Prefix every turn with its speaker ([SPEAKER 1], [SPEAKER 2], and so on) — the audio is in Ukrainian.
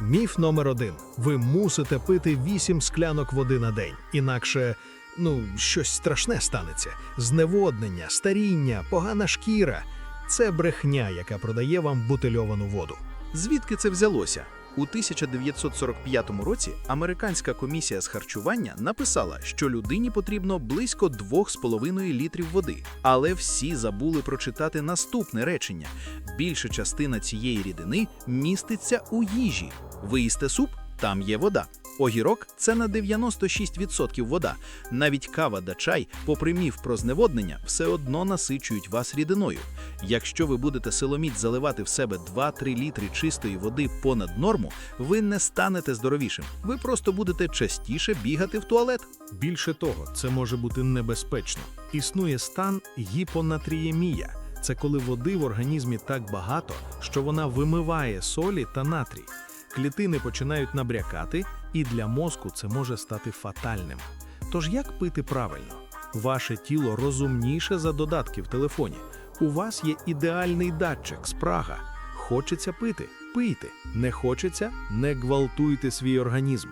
[SPEAKER 1] Міф номер один: ви мусите пити 8 склянок води на день, інакше ну щось страшне станеться: зневоднення, старіння, погана шкіра. Це брехня, яка продає вам бутильовану воду.
[SPEAKER 2] Звідки це взялося? У 1945 році американська комісія з харчування написала, що людині потрібно близько 2,5 літрів води. Але всі забули прочитати наступне речення: більша частина цієї рідини міститься у їжі. Виїсте суп, там є вода. Огірок це на 96% вода. Навіть кава та чай, попри міф про зневоднення, все одно насичують вас рідиною. Якщо ви будете силоміць заливати в себе 2-3 літри чистої води понад норму, ви не станете здоровішим. Ви просто будете частіше бігати в туалет.
[SPEAKER 1] Більше того, це може бути небезпечно. Існує стан гіпонатріємія. Це коли води в організмі так багато, що вона вимиває солі та натрій. Клітини починають набрякати, і для мозку це може стати фатальним. Тож як пити правильно? Ваше тіло розумніше за додатки в телефоні. У вас є ідеальний датчик спрага. Хочеться пити, пийте. Не хочеться, не гвалтуйте свій організм.